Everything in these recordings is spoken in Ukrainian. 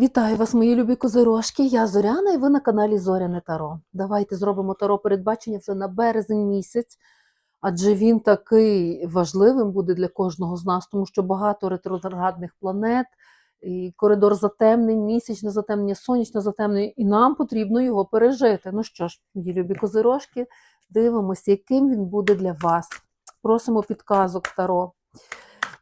Вітаю вас, мої любі козирожки. Я Зоряна і ви на каналі Зоряне Таро. Давайте зробимо таро передбачення вже на березень місяць, адже він такий важливим буде для кожного з нас, тому що багато ретроградних планет, і коридор затемнень, місячне затемнення, сонячне затемнення, і нам потрібно його пережити. Ну що ж, мої любі козирожки, дивимося, яким він буде для вас. Просимо підказок Таро.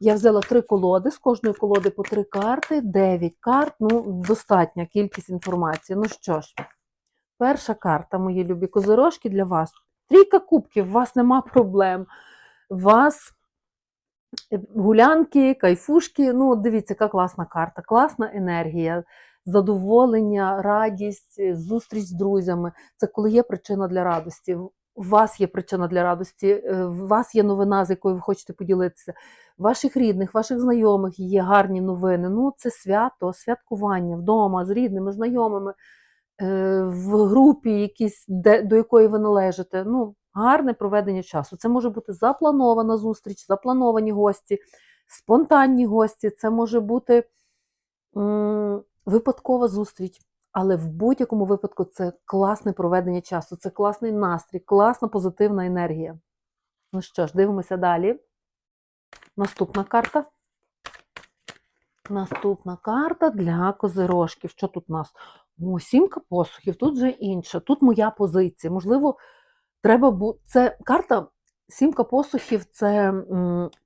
Я взяла три колоди, з кожної колоди по три карти, 9 карт, ну, достатня кількість інформації. Ну що ж, перша карта, мої любі козирожки, для вас. Трійка кубків, у вас нема проблем. У вас гулянки, кайфушки. Ну, дивіться, яка класна карта, класна енергія, задоволення, радість, зустріч з друзями. Це коли є причина для радості. У вас є причина для радості, е, у вас є новина, з якою ви хочете поділитися. Ваших рідних, ваших знайомих є гарні новини. Ну, це свято, святкування вдома з рідними, знайомими, е, в групі, якісь, де, до якої ви належите. Ну, гарне проведення часу. Це може бути запланована зустріч, заплановані гості, спонтанні гості. Це може бути м, випадкова зустріч. Але в будь-якому випадку це класне проведення часу, це класний настрій, класна позитивна енергія. Ну що ж, дивимося далі. Наступна карта. Наступна карта для козирожків. Що тут у нас? О, сімка посухів, тут вже інша. Тут моя позиція. Можливо, треба бути. Це карта сімка посухів це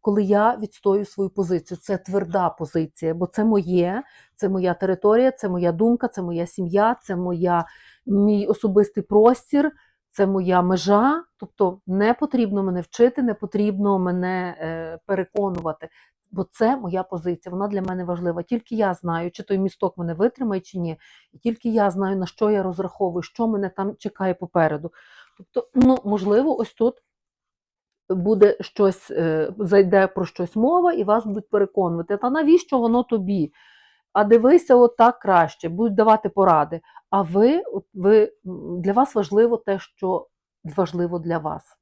коли я відстою свою позицію. Це тверда позиція, бо це моє, це моя територія, це моя думка, це моя сім'я, це моя, мій особистий простір, це моя межа. Тобто не потрібно мене вчити, не потрібно мене е, переконувати. Бо це моя позиція, вона для мене важлива. Тільки я знаю, чи той місток мене витримає, чи ні. І тільки я знаю, на що я розраховую, що мене там чекає попереду. Тобто, ну, можливо, ось тут буде щось, е, зайде про щось мова, і вас будуть переконувати. Та навіщо воно тобі? А дивися, от так краще, будуть давати поради. А ви, ви для вас важливо те, що важливо для вас.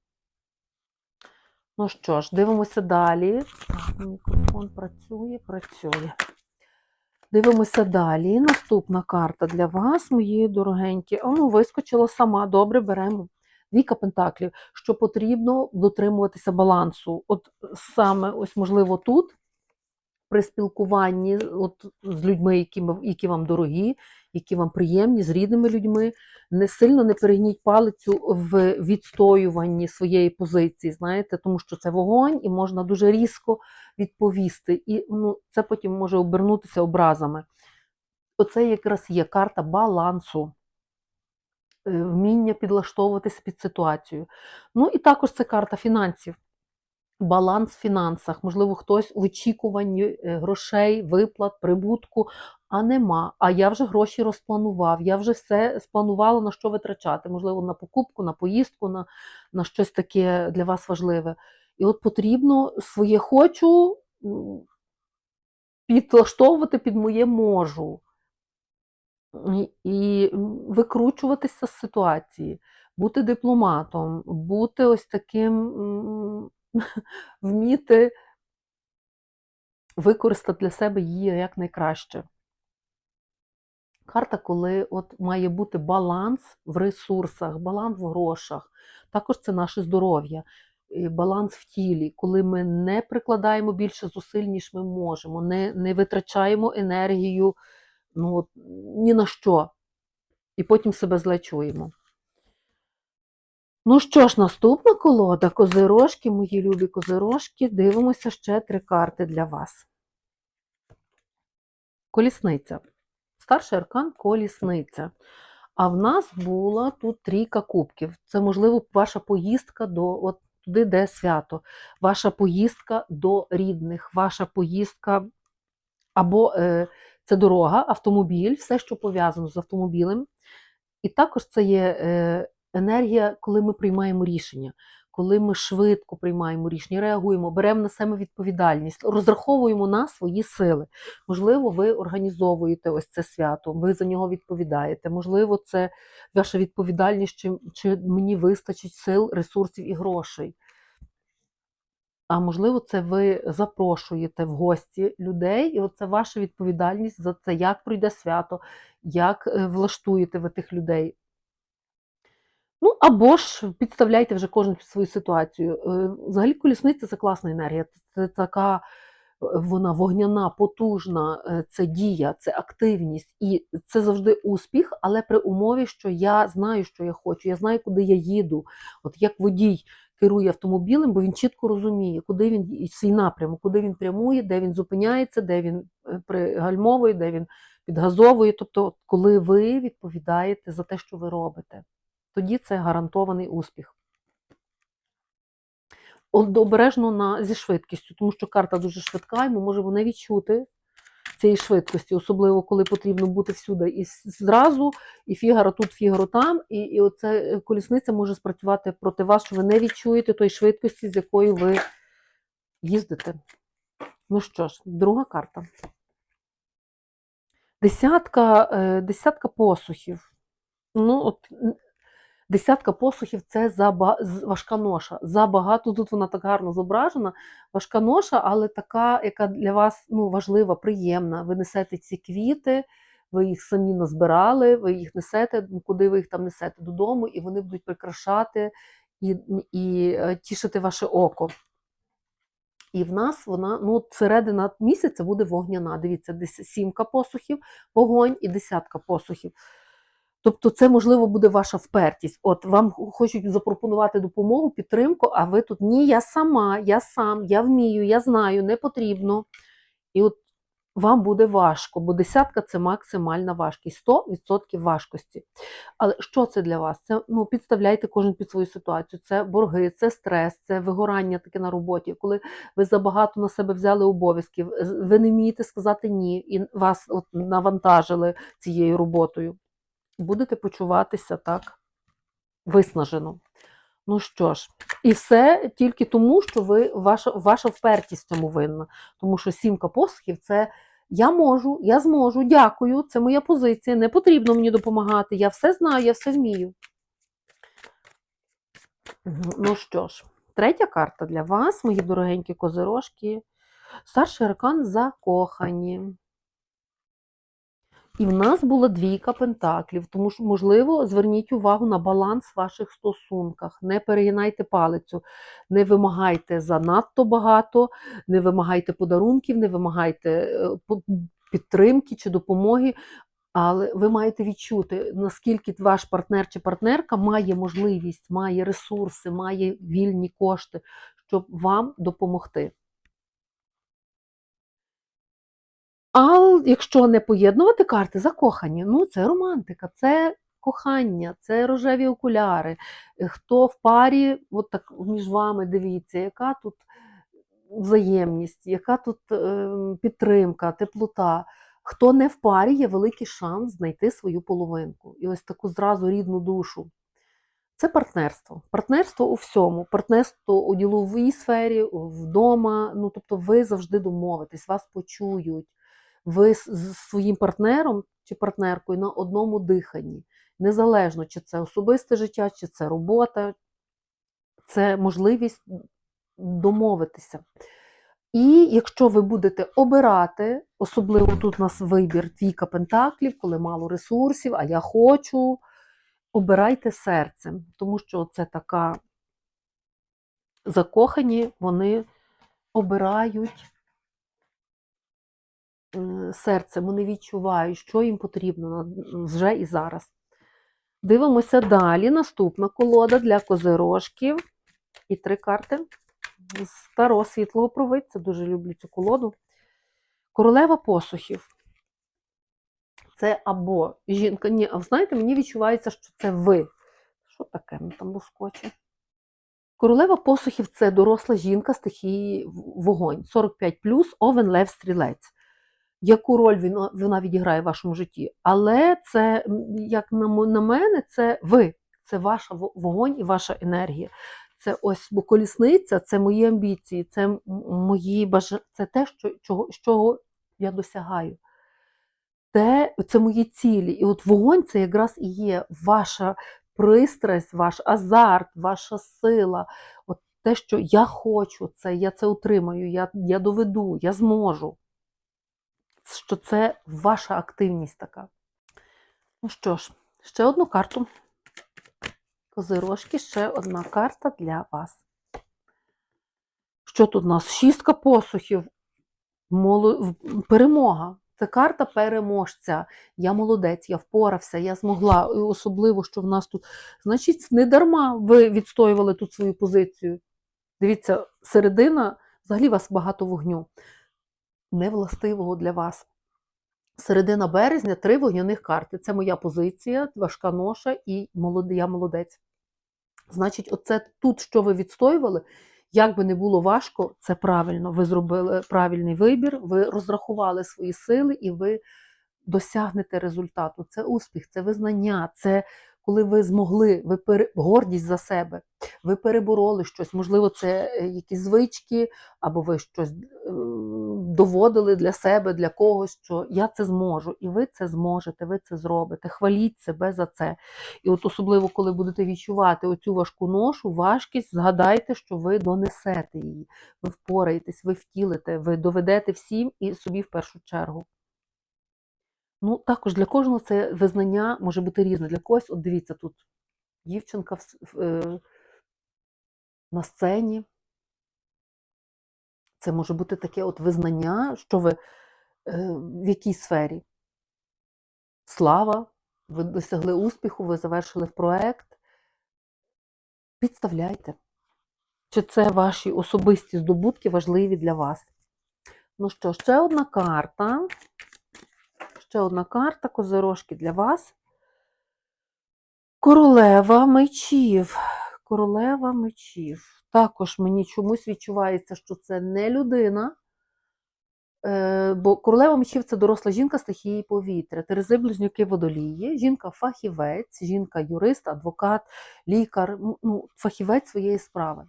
Ну що ж, дивимося далі. Мікрофон працює, працює. Дивимося далі. Наступна карта для вас, мої дорогенькі. О, ну, вискочила сама. Добре, беремо. Двійка пентаклів, що потрібно дотримуватися балансу. От саме, ось, можливо, тут, при спілкуванні от, з людьми, які, які вам дорогі, які вам приємні, з рідними людьми, не сильно не перегніть палицю в відстоюванні своєї позиції, знаєте, тому що це вогонь і можна дуже різко відповісти. І ну, це потім може обернутися образами. Оце якраз є карта балансу вміння підлаштовуватися під ситуацію. Ну і також це карта фінансів. Баланс в фінансах. Можливо, хтось в очікуванні е, грошей, виплат, прибутку, а нема. А я вже гроші розпланував, я вже все спланувала, на що витрачати. Можливо, на покупку, на поїздку, на, на щось таке для вас важливе. І от потрібно своє хочу підлаштовувати під моє можу і- викручуватися з ситуації, бути дипломатом, бути ось таким, вміти використати для себе її якнайкраще. Карта, коли от має бути баланс в ресурсах, баланс в грошах. Також це наше здоров'я, баланс в тілі, коли ми не прикладаємо більше зусиль, ніж ми можемо, не, не витрачаємо енергію ну, ні на що, і потім себе зле чуємо. Ну що ж, наступна колода, козирожки, мої любі козирожки, дивимося ще три карти для вас. Колісниця. Старший аркан колісниця. А в нас була тут трійка кубків. Це, можливо, ваша поїздка до от туди, де свято, ваша поїздка до рідних, ваша поїздка або е, це дорога, автомобіль, все, що пов'язано з автомобілем. І також це є е, енергія, коли ми приймаємо рішення, коли ми швидко приймаємо рішення, реагуємо, беремо на себе відповідальність, розраховуємо на свої сили. Можливо, ви організовуєте ось це свято, ви за нього відповідаєте. Можливо, це ваша відповідальність, чи, чи мені вистачить сил, ресурсів і грошей. А можливо, це ви запрошуєте в гості людей, і це ваша відповідальність за це, як пройде свято, як е, влаштуєте ви тих людей. Ну, або ж підставляйте вже кожен під свою ситуацію. Е, Взагалі, колісниця це класна енергія. Це така вона вогняна, потужна, е, це дія, це активність. І це завжди успіх, але при умові, що я знаю, що я хочу, я знаю, куди я їду. От як водій керує автомобілем, бо він чітко розуміє, куди він свій напрямок, куди він прямує, де він зупиняється, де він е, пригальмовує, де він підгазовує. Тобто, коли ви відповідаєте за те, що ви робите, тоді це гарантований успіх. Обережно на, зі швидкістю, тому що карта дуже швидка, і ми можемо не відчути цієї швидкості, особливо коли потрібно бути всюди і зразу, і фігаро тут, фігаро там, і, і оце е, колісниця може спрацювати проти вас, що ви не відчуєте тої швидкості, з якою ви їздите. Ну що ж, друга карта. Десятка, е, десятка посухів. Ну, от, десятка посухів це заба... важка ноша. Забагато, тут вона так гарно зображена. Важка ноша, але така, яка для вас ну, важлива, приємна. Ви несете ці квіти, ви їх самі назбирали, ви їх несете, ну, куди ви їх там несете додому, і вони будуть прикрашати і, і е, тішити ваше око. І в нас вона, ну, середина місяця буде вогняна. Дивіться, десь сімка посухів, вогонь і десятка посухів. Тобто, це, можливо, буде ваша впертість. От вам хочуть запропонувати допомогу, підтримку, а ви тут ні, я сама, я сам, я вмію, я знаю, не потрібно. І от вам буде важко, бо десятка це максимальна важкість, 100% важкості. Але що це для вас? Це ну, підставляйте кожен під свою ситуацію. Це борги, це стрес, це вигорання таке на роботі, коли ви забагато на себе взяли обов'язків, ви не вмієте сказати ні, і вас от навантажили цією роботою. Будете почуватися так виснажено. Ну що ж, і все тільки тому, що ви ваша, ваша впертість цьому винна. Тому що сімка посухів це я можу, я зможу, дякую, це моя позиція, не потрібно мені допомагати. Я все знаю, я все вмію. Ну що ж, третя карта для вас, мої дорогенькі козирожки. Старший аркан закохані. І в нас була двійка пентаклів, тому що, можливо, зверніть увагу на баланс в ваших стосунках. Не перегинайте палицю, не вимагайте занадто багато, не вимагайте подарунків, не вимагайте е, підтримки чи допомоги. Але ви маєте відчути, наскільки ваш партнер чи партнерка має можливість, має ресурси, має вільні кошти, щоб вам допомогти. А якщо не поєднувати карти, закохані, ну це романтика, це кохання, це рожеві окуляри. Е, Хто в парі, от так між вами дивіться, яка тут взаємність, яка тут е, підтримка, теплота. Хто не в парі, є великий шанс знайти свою половинку. І ось таку зразу рідну душу. Це партнерство. Партнерство у всьому. Партнерство у діловій сфері, вдома. Ну, тобто ви завжди домовитесь, вас почують. Ви з своїм партнером чи партнеркою на одному диханні. Незалежно, чи це особисте життя, чи це робота, це можливість домовитися. І якщо ви будете обирати, особливо тут у нас вибір двійка пентаклів, коли мало ресурсів, а я хочу, обирайте серцем, тому що це така закохані, вони обирають е, серцем, вони відчувають, що їм потрібно вже і зараз. Дивимося далі. Наступна колода для козирожків. І три карти з старого світлого провидця. Дуже люблю цю колоду. Королева посухів. Це або жінка. Ні, а знаєте, мені відчувається, що це ви. Що таке мені там лоскоче? Королева посухів це доросла жінка стихії вогонь. 45 овен лев стрілець. Яку роль вона відіграє в вашому житті? Але це, як на на мене, це ви, це ваша вогонь і ваша енергія. Це ось бо колісниця, це мої амбіції, це мої бажання, це те, що, чого, чого я досягаю. Те, це мої цілі. І от вогонь це якраз і є ваша пристрасть, ваш азарт, ваша сила. От те, що я хочу це, я це отримаю, я, я доведу, я зможу. Що це ваша активність така. Ну що ж, ще одну карту. Козирожки, ще одна карта для вас. Що тут у нас? Шістка посухів. Моло... Перемога. Це карта переможця. Я молодець, я впорався, я змогла. І особливо, що в нас тут. Значить, не дарма ви відстоювали тут свою позицію. Дивіться, середина, взагалі у вас багато вогню. Невластивого для вас. Середина березня три вогняних карти. Це моя позиція, важка ноша і я молодець. Значить, оце тут, що ви відстоювали, як би не було важко, це правильно. Ви зробили правильний вибір, ви розрахували свої сили і ви досягнете результату. Це успіх, це визнання, це коли ви змогли, ви пере... гордість за себе, ви перебороли щось. Можливо, це е, якісь звички, або ви щось е, доводили для себе, для когось, що я це зможу, і ви це зможете, ви це зробите. Хваліть себе за це. І от особливо, коли будете відчувати оцю важку ношу, важкість, згадайте, що ви донесете її, ви впораєтесь, ви втілите, ви доведете всім і собі в першу чергу. Ну, також для кожного це визнання може бути різне. Для когось, от дивіться, тут дівчинка в, в, е, на сцені. Це може бути таке от визнання, що ви е, в якій сфері. Слава, ви досягли успіху, ви завершили проект. Підставляйте. Чи це ваші особисті здобутки важливі для вас? Ну що, ще одна карта. Ще одна карта козирожки для вас. Королева мечів. Королева мечів. Також мені чомусь відчувається, що це не людина. Е, бо королева мечів це доросла жінка стихії повітря, Терези близнюки водолії, жінка-фахівець, жінка-юрист, адвокат, лікар, ну, фахівець своєї справи.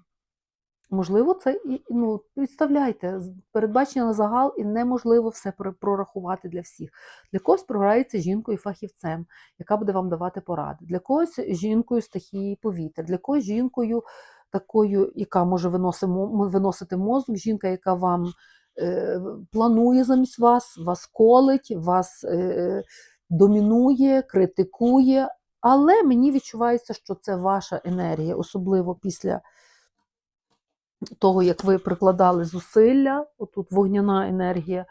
Можливо, це і ну, підставляйте передбачення на загал, і неможливо все прорахувати для всіх. Для когось програється жінкою-фахівцем, яка буде вам давати поради. Для когось жінкою стихії повітря, для когось жінкою такою, яка може виносити, мо- виносити мозок, жінка, яка вам е, планує замість вас, вас колить, вас е, домінує, критикує. Але мені відчувається, що це ваша енергія, особливо після того, як ви прикладали зусилля, отут вогняна енергія,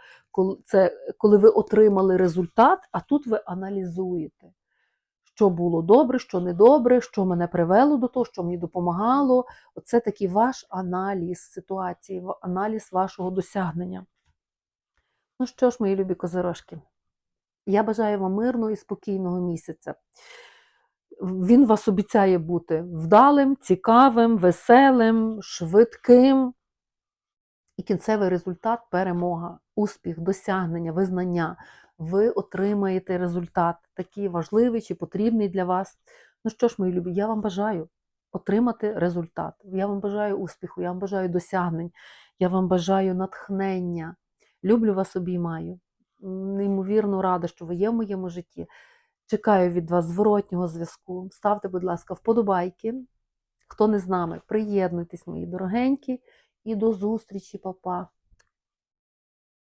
це коли ви отримали результат, а тут ви аналізуєте, що було добре, що недобре, що мене привело до того, що мені допомагало. Оце такий ваш аналіз ситуації, аналіз вашого досягнення. Ну що ж, мої любі козирожки, я бажаю вам мирного і спокійного місяця. Він вас обіцяє бути вдалим, цікавим, веселим, швидким. І кінцевий результат перемога, успіх, досягнення, визнання. Ви отримаєте результат, такий важливий чи потрібний для вас. Ну що ж, мої любі, я вам бажаю отримати результат. Я вам бажаю успіху, я вам бажаю досягнень, я вам бажаю натхнення. Люблю вас, обіймаю. Неймовірно рада, що ви є в моєму житті. Чекаю від вас зворотнього зв'язку. Ставте, будь ласка, вподобайки. Хто не з нами, приєднуйтесь, мої дорогенькі, і до зустрічі, папа.